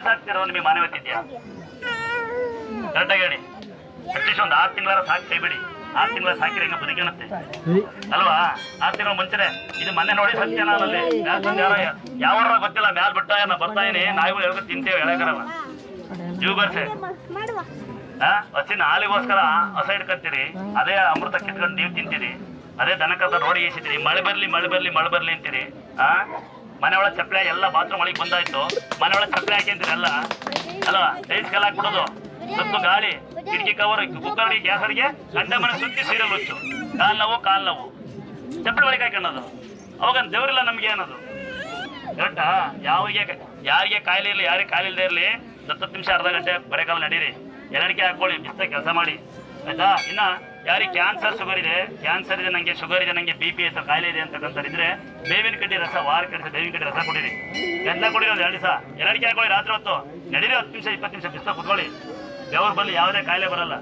ಸಾಕ್ತಿರೋ ನಿಮಗೆ ಮನೆ ಇದೆಯಾ? ಕರೆಕ್ಟಾಗಿ ಹೇಳಿ ಅಟ್ಲೀಸ್ಟ್ ಒಂದು ಆರು ತಿಂಗಳ ಸಾಕಿ ಕೈಬಿಡಿ ಆರು ತಿಂಗಳ ಸಾಕಿದ್ರೆ ಹೆಂಗ ಬದುಕಿನತ್ತೆ ಅಲ್ವಾ? ಆರು ತಿಂಗಳ ಮುಂಚೆನೆ ಇದು ಮನೆ ನೋಡಿ ಸತ್ಯ ನಾನಲ್ಲಿ ಯಾವ ಗೊತ್ತಿಲ್ಲ, ಮ್ಯಾಲ್ ಬಿಟ್ಟ ನಾ ಬರ್ತಾ ಇದೀನಿ. ನಾಯಿಗಳು ಹೇಳ್ಕೊ ತಿಂತೇವೆ ಹೇಳಕರವ ಜೀವ ಬರ್ಸೆ. ಹಸಿನ ಹಾಲಿಗೋಸ್ಕರ ಹೊಸ ಇಟ್ಕೊಂತೀರಿ ಅದೇ ಅಮೃತ ಕಿತ್ಕೊಂಡು ನೀವು ತಿಂತೀರಿ. ಅದೇ ದನಕದ ನೋಡಿ ಏಸಿದ್ದೀರಿ ಮಳೆ ಬರ್ಲಿ ಮಳೆ ಬರ್ಲಿ ಮಳೆ ಬರ್ಲಿ ಅಂತೀರಿ. ಆ? ಮನೆ ಒಳಗೆ ಚಪ್ಪಲೆ ಎಲ್ಲ ಬಾತ್ರೂಮ್ ಒಳಗೆ ಬಂದಾಯ್ತು. ಮನೆ ಒಳಗೆ ಚಪ್ಪಲೆ ಎಲ್ಲ? ಅಲ್ವಾ ಟೈಲ್ಸ್ ಕಲ್ಲ ಹಾಕ್ಬಿಡೋದು ಸುತ್ತು ಗಾಳಿ, ಕಿಟಕಿ ಕವರ್ ಕುಕ್ಕರ್ಗೆ ಗ್ಯಾಸ್ ಅಡಿಗೆ ಗಂಡ ಮನೆ ಸುತ್ತಿ ಸೀರಿಯಲ್ ಹುಚ್ಚು ಕಾಲ್ ನೋವು ಕಾಲ್ ನೋವು. ಚಪ್ಪಲಿ ಒಳಗೆ ಹಾಕೊಂಡದು ಅವಾಗ ದೇವ್ರಿಲ್ಲ ನಮ್ಗೆ ಏನದು ಕರೆಕ್ಟಾ? ಯಾರಿಗೆ ಯಾರಿಗೆ ಕಾಯಿಲೆ ಇರಲಿ, ಯಾರಿಗೆ ಕಾಯಿಲೆ ಇಲ್ಲದೆ ಇರಲಿ ಹತ್ತು ನಿಮಿಷ ಅರ್ಧ ಗಂಟೆ ಬರೆಕಾಲ ನಡೀರಿ. ಎನಡಿಕೆ ಹಾಕೊಳ್ಳಿ ಬಿಸ್ತ ಕೆಲಸ ಮಾಡಿ. ಆಯ್ತಾ? ಇನ್ನ ಯಾರಿಗೆ ಕ್ಯಾನ್ಸರ್ ಶುಗರ್ ಇದೆ ಕ್ಯಾನ್ಸರ್ ಇದೆ, ನಂಗೆ ಶುಗರ್ ಇದೆ, ನಂಗೆ ಬಿ ಪಿ ಐತೆ ಕಾಯಿಲೆ ಇದೆ ಅಂತಕ್ಕಂಥ ಇದ್ರೆ ಬೇವಿನ ಕಡ್ಡಿ ರಸ, ವಾರ ಕಡಿಸಿ ಬೇವಿನ ಕಡ್ಡಿ ರಸ ಕೊಡಿರಿ. ಎಲ್ಲ ಕೊಡಿರಿ ಒಂದು ಎರಡು ದಿವಸ. ಎನಡಿಕೆ ಹಾಕೊಳ್ಳಿ, ರಾತ್ರಿ ಹೊತ್ತು. ನಡೀರಿ ಹತ್ತು ನಿಮಿಷ, ಇಪ್ಪತ್ತು ನಿಮಿಷ ಬಿಸ್ತ ಕುತ್ಕೊಳ್ಳಿ. ಬೆವರು ಬರಲಿ, ಯಾವುದೇ ಕಾಯಿಲೆ ಬರಲ್ಲ.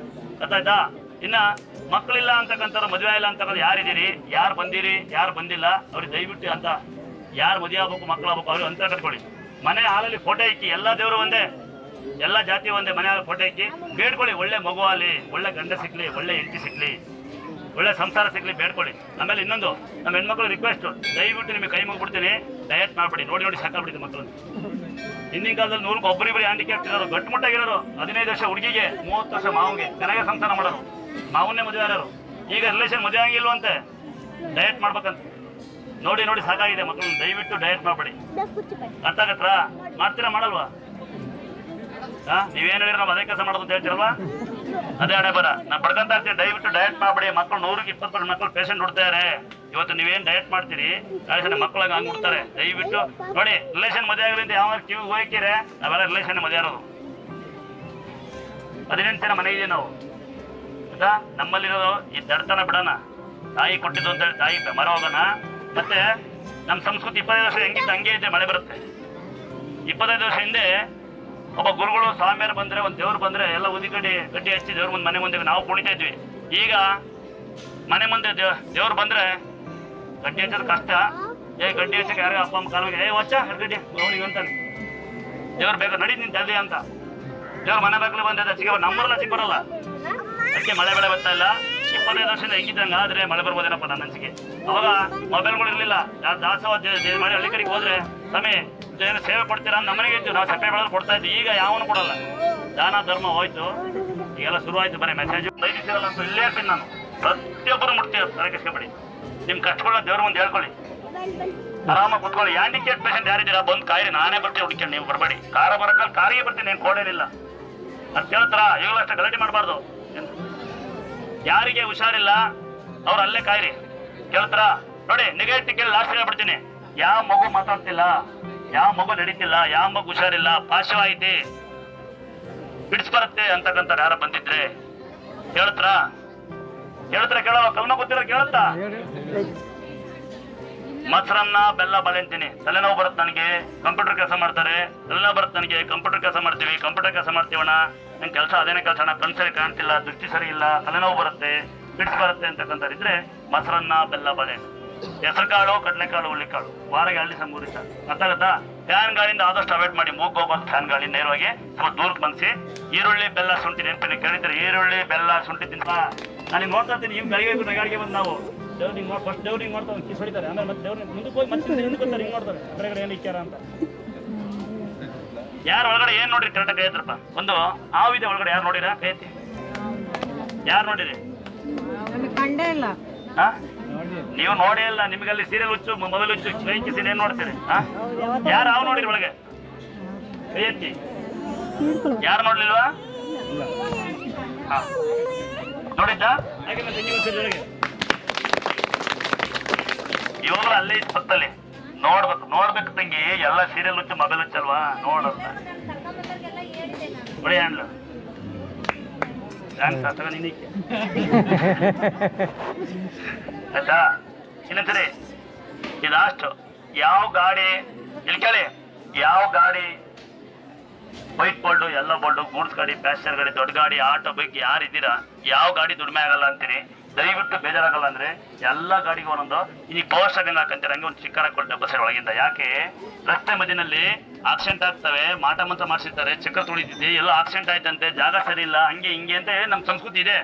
ಗೊತ್ತಾಯ್ತಾ? ಇನ್ನ ಮಕ್ಕಳಿಲ್ಲ ಅಂತಕ್ಕಂಥವ್ರು, ಮದುವೆ ಇಲ್ಲ ಅಂತಕ್ಕಂಥ ಯಾರಿದ್ದೀರಿ? ಯಾರು ಬಂದಿರಿ? ಯಾರು ಬಂದಿಲ್ಲ? ಅವ್ರಿಗೆ ದಯವಿಟ್ಟು ಅಂತ ಯಾರು ಮದುವೆ ಆಗ್ಬೇಕು ಮಕ್ಕಳು ಆಗ್ಬೇಕು ಅವ್ರಿಗೆ ಅಂತ ಕಟ್ಕೊಳ್ಳಿ. ಮನೆ ಹಾಲಲ್ಲಿ ಫೋಟೋ ಇಕ್ಕಿ, ಎಲ್ಲ ದೇವರು ಒಂದೇ. ಎಲ್ಲ ಜಾತಿ ಒಂದೇ ಮನೆಯಲ್ಲಿ ಫೋಟೋ ಇಕ್ಕಿ. ಬೇಡ್ಕೊಳ್ಳಿ ಒಳ್ಳೆ ಮಗು ಅಲ್ಲಿ ಒಳ್ಳೆ ಗಂಡ ಸಿಗ್ಲಿ ಒಳ್ಳೆ ಹೆಂಡತಿ ಸಿಗ್ಲಿ ಒಳ್ಳೆ ಸಂಸಾರ ಸಿಗ್ಲಿ ಬೇಡ್ಕೊಳ್ಳಿ. ಆಮೇಲೆ ಇನ್ನೊಂದು ನಮ್ಮ ಹೆಣ್ಮಕ್ಳು ರಿಕ್ವೆಸ್ಟ್ ದಯವಿಟ್ಟು ನಿಮಗೆ ಕೈ ಮುಗಿಬಿಡ್ತೀನಿ ಡಯಟ್ ಮಾಡ್ಬಿಡಿ ನೋಡಿ ನೋಡಿ ಸಾಕಾಗ್ಬಿಟ್ಟಿದೆ ಮಕ್ಕಳು ಹಿಂದಿನ ಕಾಲದಲ್ಲಿ ನೂರಕ್ಕೆ ಒಬ್ಬರಿಬ್ಬರಿ ಹ್ಯಾಂಡಿಕ್ಯಾಪ್ ಇರೋರು ಗಟ್ಟುಮುಟ್ಟಾಗಿರೋರು ಹದಿನೈದು ವರ್ಷ ಹುಡುಗಿಗೆ ಮೂವತ್ತು ವರ್ಷ ಮಾವಿಗೆ ಚೆನ್ನಾಗೆ ಸಂಸಾರ ಮಾಡೋರು ಮಾವನ್ನೇ ಮದುವೆ ಆಗೋರು ಈಗ ರಿಲೇಷನ್ ಮದುವೆ ಆಗಿಲ್ವಂತೆ ಡಯಟ್ ಮಾಡ್ಬೇಕಂತ. ನೋಡಿ ನೋಡಿ ಸಾಕಾಗಿದೆ ಮಕ್ಕಳು ದಯವಿಟ್ಟು ಡಯಟ್ ಮಾಡಬೇಡಿ. ಅರ್ಥ ಆಗತ್ತಾ ಮಾಡ್ತೀರಾ ಮಾಡಲ್ವಾ? ನೀವೇನು ನಾವು ಅದೇ ಕೆಲಸ ಮಾಡೋದು ಅಂತ ಹೇಳ್ತಿರಲ್ವಾ? ಅದೇ ಹಣೆ ಬರ. ನಾ ಪಡ್ಕೊಂತ ಇರ್ತೀನಿ ದಯವಿಟ್ಟು ಡಯಟ್ ಮಾಡಬೇಡಿ. ಮಕ್ಕಳು ನೂರಕ್ಕೆ ಇಪ್ಪತ್ತು ಮಕ್ಕಳು ಪೇಷಂಟ್ ಹುಡ್ತಾರೆ ಇವತ್ತು ನೀವೇನು ಡಯಟ್ ಮಾಡ್ತೀರಿ? ರಿಲೇಷನ್ ಮಕ್ಕಳಿಗೆ ಹಂಗೆ ಹುಡ್ತಾರೆ ದಯವಿಟ್ಟು ನೋಡಿ ರಿಲೇಷನ್ ಮದುವೆ ಆಗಲಿಂದ ಯಾವ ಕಿವಿ ಹೋಯ್ಕಿರೆ ನಾವೆಲ್ಲ ರಿಲೇಷನ್ ಮದುವೆ ಇರೋದು. ಹದಿನೆಂಟು ಜನ ಮನೆ ಇದೀವಿ ನಾವು. ಆಯ್ತಾ ನಮ್ಮಲ್ಲಿರೋದು ಈ ದಡ್ತನ ಬಿಡೋಣ. ತಾಯಿ ಕೊಟ್ಟಿದ್ದು ಅಂತ ಹೇಳಿ ತಾಯಿ ಮರ ಹೋಗೋಣ. ಮತ್ತೆ ನಮ್ಮ ಸಂಸ್ಕೃತಿ ಇಪ್ಪತ್ತೈದು ವರ್ಷ ಹೆಂಗಿತ್ತು, ಹಂಗೆ ಇದೆ ಮಳೆ ಬರುತ್ತೆ. ಇಪ್ಪತ್ತೈದು ವರ್ಷ ಹಿಂದೆ ಒಬ್ಬ ಗುರುಗಳು ಸ್ವಾಮಿಯರು ಬಂದ್ರೆ, ಒಂದು ದೇವ್ರು ಬಂದ್ರೆ ಎಲ್ಲ ಉದಿಗಡಿ ಗಡ್ಡಿ ಹಚ್ಚಿ ದೇವ್ರ ಮುಂದೆ ಮನೆ ಮುಂದೆ ನಾವು ಕುಣಿತಾ ಇದ್ವಿ. ಈಗ ಮನೆ ಮುಂದೆ ದೇವ್ ದೇವ್ರು ಬಂದ್ರೆ ಗಡ್ಡಿ ಹಚ್ಚೋದು ಕಷ್ಟ. ಏ, ಗಡ್ಡಿ ಹಚ್ಚಕ್ಕೆ ಯಾರೋ ಅಪ್ಪ ಅಮ್ಮ ಕಾಲಿಗೆ, ಏ ವಚ್ಚ ಗಡ್ಡಿ, ಅವನಿಗೆ ಅಂತಾನೆ. ದೇವ್ರು ಬೇಗ ನಡಿ ನಿನ್ ಜಲ್ದಿ ಅಂತ. ದೇವ್ರ ಮನೆ ಬಾಗಿಲು ಬಂದಿದ್ದ ಹಚ್ಚಿಗೆ ನಮ್ಮೂರಲ್ಲಿ ಹಚ್ಚಿಗೆ ಬರಲ್ಲ ಅದಕ್ಕೆ ಮಳೆ ಬೆಳೆ ಬರ್ತಾ ಇಲ್ಲ. ಇಪ್ಪತ್ತೈದು ವರ್ಷದಿಂದ ಹೆಂಗಿದ್ದಂಗ ಆದ್ರೆ ಮಳೆ ಬರ್ಬೋದೇನಪ್ಪ ನನ್ನ ಅನ್ಸಿಕೆ. ಅವಾಗ ಮೊಬೈಲ್ಗಳು ಇರಲಿಲ್ಲ. ದಾಸವಾದ ಮಾಡಿ ಹಳ್ಳಿ ಕಡೆಗೆ ಹೋದ್ರೆ ಸಮಯ ಏನು ಸೇವೆ ಕೊಡ್ತೀರಾ ಅಂತ ನಮ್ಮನೆಗೆ ಇತ್ತು ನಾವು ಸಪ್ಪೆ ಬೆಳೆದ್ರೆ ಕೊಡ್ತಾ ಇದ್ವಿ. ಈಗ ಯಾವನು ಕೊಡಲ್ಲ. ದಾನ ಧರ್ಮ ಹೋಯ್ತು. ಈಗೆಲ್ಲ ಶುರು ಆಯ್ತು ಬರೀ ಮೆಸೇಜ್ ದಯವಿಸಿರಲ್ಲ ಅಂತ ಇಲ್ಲೇ ಇರ್ತೀನಿ ನಾನು. ಪ್ರತಿಯೊಬ್ಬರು ಮುಟ್ತೀವಿ ತಲೆಕೆಸ್ಕೊಬೇಡಿ ನಿಮ್ಮ ಕಷ್ಟಗಳನ್ನ ದೇವ್ರ ಮುಂದೆ ಹೇಳ್ಕೊಳ್ಳಿ. ಆರಾಮಾಗಿ ಕುತ್ಕೊಳ್ಳಿ. ಹ್ಯಾಂಡಿಕ್ಯಾಪ್ ಪೇಷಂಟ್ ಯಾರಿದ್ದೀರಾ? ಬಂದು ಕಾಯಿರಿ. ನಾನೇ ಬರ್ತೀನಿ ಹುಡ್ಕೊಂಡು ನೀವು ಬರಬೇಡಿ. ಕಾರ ಬರಕಲ್ಲಿ ಕಾರಿಗೆ ಬರ್ತೀನಿ. ಏನು ಕೋಡೇನಿಲ್ಲ ಅಂತ ಕೇಳ್ತಾರ? ಈಗಲೂ ಅಷ್ಟೇ ಗಲಾಟೆ ಮಾಡಬಾರ್ದು. ಯಾರಿಗೆ ಹುಷಾರಿಲ್ಲ, ಅವ್ರು ಅಲ್ಲೇ ಕಾಯಿರಿ. ಕೇಳ್ತಾರ? ನೋಡಿ ನೆಗೆಟಿವ್ ಲಾಸ್ಟ್ ಹೇಳ್ಬಿಡ್ತೀನಿ. ಯಾವ ಮಗು ಮಾತಾಡ್ತಿಲ್ಲ? ಯಾವ ಮಗು ನಡೀತಿಲ್ಲ ಯಾವ ಮಗು ಹುಷಾರಿಲ್ಲ ಪಾಶವಾಯಿತಿ. ಐತಿ ಬಿಡಿಸ್ ಬರುತ್ತೆ ಅಂತಕ್ಕಂಥ ಯಾರ ಬಂದಿದ್ರೆ. ಹೇಳತ್ರ ಹೇಳತ್ರ ಕೇಳೋ ಕಲ್ಮ ಗೊತ್ತಿರೋ ಕೇಳುತ್ತಾ? ಮೊಸರನ್ನ ಬೆಲ್ಲ ಬಳೆಂತೀನಿ. ತಲೆನೋವು ಬರುತ್ತೆ ನನಗೆ. ಕಂಪ್ಯೂಟರ್ ಕೆಲಸ ಮಾಡ್ತಾರೆ. ತಲೆನೋವು ಬರುತ್ತೆ ನನಗೆ. ಕಂಪ್ಯೂಟರ್ ಕೆಲಸ ಮಾಡ್ತೀವಿ. ಕಂಪ್ಯೂಟರ್ ಕೆಲಸ ಮಾಡ್ತೀವಣ ನಂಗೆ ಕೆಲಸ ಅದೇನೇ ಕೆಲಸ ಅಣ್ಣ. ಕಣ್ ಸರಿ ಕಾಣ್ತಿಲ್ಲ ದೃಷ್ಟಿ ಸರಿ ಇಲ್ಲ ತಲೆನೋವು ಬರುತ್ತೆ. ಬಿಡ್ಸ್ ಬರುತ್ತೆ ಅಂತಕ್ಕಂಥ ಇದ್ರೆ ಮೊಸರನ್ನ ಬೆಲ್ಲ ಬಳೆ. ಹೆಸರುಕಾಳು ಕಡಲೆಕಾಳು ಹುಳ್ಳಿಕಾಳು ವಾರಗೆ ಹಳ್ಳಿ ಸಂಗೂರಿಸ್ತಾರೆ ಗೊತ್ತಾಗತ್ತಾ ಫ್ಯಾನ್ ಗಾಳಿಯಿಂದ ಆದಷ್ಟು ಅವಾಯ್ಡ್ ಮಾಡಿ ಮೂಗ್ ಹೋಗ್ಬಾರ್ದು ಫ್ಯಾನ್ ಗಾಳಿ ನೇರವಾಗಿ ಸ್ವಲ್ಪ ದೂರಕ್ಕೆ ಬಂದಿಸಿ. ಈರುಳ್ಳಿ ಬೆಲ್ಲ ಶುಂಠಿ ನೆನಪಿನ ಕೇಳಿದ್ರೆ ಈರುಳ್ಳಿ ಬೆಲ್ಲ ಶುಂಠಿ ತಿಂತ ನಾನು ನೋಡ್ತಾ ಇರ್ತೀನಿ ಹಿಂಗೆ ಗಳಿಗೆ ನಗಾಡಿಗೆ ಬಂದು ನಾವು. ದೇವ್ರಿಗೆ ಮಾಡಿ ಫಸ್ಟ್ ದೇವ್ರಿಗೆ ಮಾಡ್ತಾರೆ ಕಿಸ್ ಹೊಡಿತಾರೆ. ಆಮೇಲೆ ಮತ್ತೆ ಡೌನಿಂಗ್ ಮುಂದಕ್ಕೆ ಹೋಗಿ ಮತ್ತೆ ಹಿಂದಕ್ಕೆ ಬರ್ತಾರೆ ಹಿಂಗೆ ನೋಡ್ತಾರೆ. ಹೊರಗಡೆ ಏನು ಇಕ್ಕಾರ ಅಂತ. ಯಾರು ಒಳಗಡೆ ಏನು ನೋಡ್ರಿ ಕರೆಕ್ಟಾಗಿ ಕೈತ್ರಪ್ಪ ಒಂದು ಹಾವಿದೆ ಒಳಗಡೆ ಯಾರು ನೋಡಿರಾ? ಕೈತಿ ಯಾರು ನೋಡಿರಿ? ನನಗೆ ಕಂಡೇ ಇಲ್ಲ. ಹಾ? ನೀವು ನೋಡೇ ಇಲ್ಲ ನಿಮಗಲ್ಲಿ ಸೀರಿಯಲ್ ಹುಚ್ಚು ಮೊದಲು ಮೊಬೈಲ್ ಹುಚ್ಚು ಕೈ ಸೀರೆ ನೋಡ್ತೀರಿ ಯಾರು ಅವ್ ನೋಡಿರಿ ಒಳಗೆ? ಕೈ ಎತ್ತಿ ಯಾರು ನೋಡ್ಲಿಲ್ವಾ? ನೋಡಿದ್ದ? ಇವಾಗ ಇವಾಗಲೂ ಅಲ್ಲೇ ಇತ್ತು ಸತ್ತಲ್ಲಿ ನೋಡ್ಬೇಕು ನೋಡ್ಬೇಕು ತಂಗಿ ಎಲ್ಲ ಸೀರಿಯಲ್ ಹುಚ್ಚು ಮೊಬೈಲ್ ಹುಚ್ಚಲ್ವಾ ನೋಡಲ್ಲ ಬಿಡಿ ಹ್ಯಾಂಡ್ಲು. ತಗ ನಿನಕ್ಕೆ ಆಯ್ತಾ? ಈ ಲಾಸ್ಟ್ ಯಾವ ಗಾಡಿ, ಇಲ್ಲಿ ಕೇಳಿ, ಯಾವ ಗಾಡಿ? ವೈಟ್ ಬೋಲ್ಡು ಎಲ್ಲ ಬೋಲ್ಡು ಗೂಡ್ಸ್ ಗಾಡಿ ಪ್ಯಾಸೆಂಜರ್ ಗಾಡಿ, ದೊಡ್ಡ ಗಾಡಿ ಆಟೋ ಬೈಕ್ ಯಾರಿದ್ದೀರಾ ಯಾವ ಗಾಡಿ ದುಡಿಮೆ ಆಗಲ್ಲ ಅಂತೀರಿ? ದಯವಿಟ್ಟು ಬೇಜಾರಾಗಲ್ಲ ಅಂದ್ರೆ ಎಲ್ಲ ಗಾಡಿಗೂ ಒಂದೊಂದು ಈ ಪವರ್ ಸ್ಟಾರಿಂಗ್ ಹಾಕಂತೀರ, ಹಂಗೆ ಒಂದು ಚಿಕ್ಕ ಕೊಟ್ಟೆ ಬಸ್ ಒಳಗಿಂದ. ಯಾಕೆ? ರಸ್ತೆ ಮಧ್ಯದಲ್ಲಿ ಆಕ್ಸಿಡೆಂಟ್ ಆಗ್ತವೆ, ಮಾಟ ಮಂತ್ರ ಮಾಡಿಸಿರ್ತಾರೆ, ಚಕ್ರ ತುಳಿದಿದ್ದೆ ಎಲ್ಲ ಆಕ್ಸಿಡೆಂಟ್ ಆಯ್ತಂತೆ, ಜಾಗ ಸರಿ ಇಲ್ಲ, ಹಂಗೆ ಹಿಂಗೆ ಅಂತ ನಮ್ಮ ಸಂಸ್ಕೃತಿ ಇದೆ.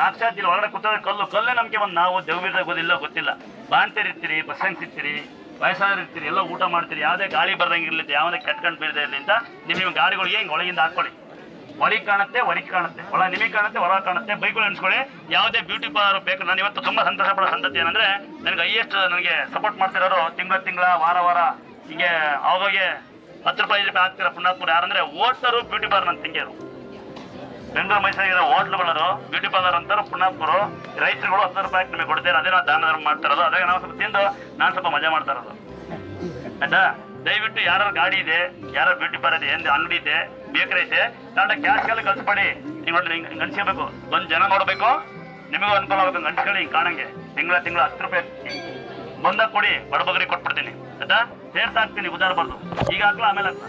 ಸಾಕ್ಷಾತ್ ಇಲ್ಲಿ ಒಳಗಡೆ ಕೂತಾರೆ ಕಲ್ಲು, ಕಲ್ಲೇ ನಮ್ಗೆ ಒಂದು ನಾವು ದೇವ್ರಿಗೆ ಗೊತ್ತಿಲ್ಲ ಗೊತ್ತಿಲ್ಲ. ಬಾಣ್ತಿರ್ತೀರಿ ಬಸ್ಸಂಗ್ಸ್ ಇರ್ತೀರಿ ವಯಸ್ಸಾದ್ರು ಇರ್ತೀರಿ ಎಲ್ಲ ಊಟ ಮಾಡ್ತೀರಿ, ಯಾವುದೇ ಗಾಳಿ ಬರ್ದಂಗೆ ಇರ್ಲಿಲ್ಲ ಯಾವುದೇ ಕೆಟ್ಕೊಂಡು ಬೀಳದೆ ಇರಲಿ ಅಂತ ನಿಮ್ಮ ಗಾಡಿಗಳಿಗೆ ಹಿಂಗೆ ಒಳಗಿಂದ ಹಾಕೊಳ್ಳಿ. ಒಳಗೆ ಕಾಣುತ್ತೆ ಹೊರಗೆ ಕಾಣುತ್ತೆ, ಒಳ ನಿಮಗೆ ಕಾಣುತ್ತೆ ಹೊರ ಕಾಣುತ್ತೆ ಬೈಕ್ಗಳು ಎಣಿಸ್ಕೊಳ್ಳಿ. ಯಾವುದೇ ಬ್ಯೂಟಿ ಪಾರ್ಲರ್ ಬೇಕು, ನಾನು ಇವತ್ತು ತುಂಬ ಸಂತೋಷ ಪಡೋ ಸಂತತಿ ಏನಂದ್ರೆ, ನನಗೆ ಹೈಯೆಸ್ಟ್ ನನಗೆ ಸಪೋರ್ಟ್ ಮಾಡ್ತಿರೋರು ತಿಂಗಳ ತಿಂಗಳ, ವಾರ ವಾರ, ಹೀಗೆ ಅವಾಗೆ ಹತ್ತು ರೂಪಾಯಿ ರೂಪಾಯಿ ಹಾಕ್ತಿರೋ ಪುಣ್ಯಾತ್ಮರು ಯಾರಂದರೆ, ಓಟರು, ಬ್ಯೂಟಿ ಪಾರ್ಲರ್ ನನ್ನ ತಿಂಗಿಯರು ಬೆಂಗಳೂರು ಮೈಸೂರಿಗಿರೋ ಹೋಟ್ಲುಗಳು ಬ್ಯೂಟಿ ಪಾರ್ಲರ್ ಅಂತಾರೆ ಪುಣ್ಣಾಪುರು ರೈತರುಗಳು ಹತ್ತು ರೂಪಾಯಿ ನಿಮಗೆ ಕೊಡ್ತಾರೆ? ಅದೇ ನಾವು ದಾನ ಧರ್ಮ ಮಾಡ್ತಿರೋದು. ಅದೇ ನಾವು ಸ್ವಲ್ಪ ತಿಂದು ನಾನು ಸ್ವಲ್ಪ ಮಜಾ ಮಾಡ್ತಾ ಇರೋದು ಆಯ್ತಾ? ದಯವಿಟ್ಟು ಯಾರ ಗಾಡಿ ಇದೆ ಯಾರ ಬ್ಯೂಟಿ ಪಾರ್ಲರ್ ಇದೆ ಅಂಗಡಿ ಇದೆ, ಬೇಕರಿ ಐತೆ ನಾಳೆ ಕ್ಯಾಶ್ ಎಲ್ಲ ಕಳ್ಸ್ಬೇಡಿ. ನೀವು ನೋಡಿ ಹಿಂಗೆ ಗಂಟಿಸ್ಕೋಬೇಕು ಒಂದ್ ಜನ ನೋಡಬೇಕು. ನಿಮಗೂ ಅನುಕೂಲ ಆಗುತ್ತೆ ಗಂಟಿಸ್ಕೊಳ್ಳಿ ಹಿಂಗೆ ಕಾಣಂಗೆ. ತಿಂಗಳ ತಿಂಗಳ ಹತ್ತು ರೂಪಾಯಿ ಬಂದಾಗ ಕೊಡಿ, ಬಡಬಗರಿಗೆ ಕೊಟ್ಬಿಡ್ತೀನಿ. ಆಯ್ತಾ? ಸೇರ್ತಾ ಹಾಕ್ತೀನಿ ಉದಾರ ಬರ್ದು ಈಗ ಹಾಕ್ಲಾ, ಆಮೇಲೆ ಹಾಕ್ಲಾ?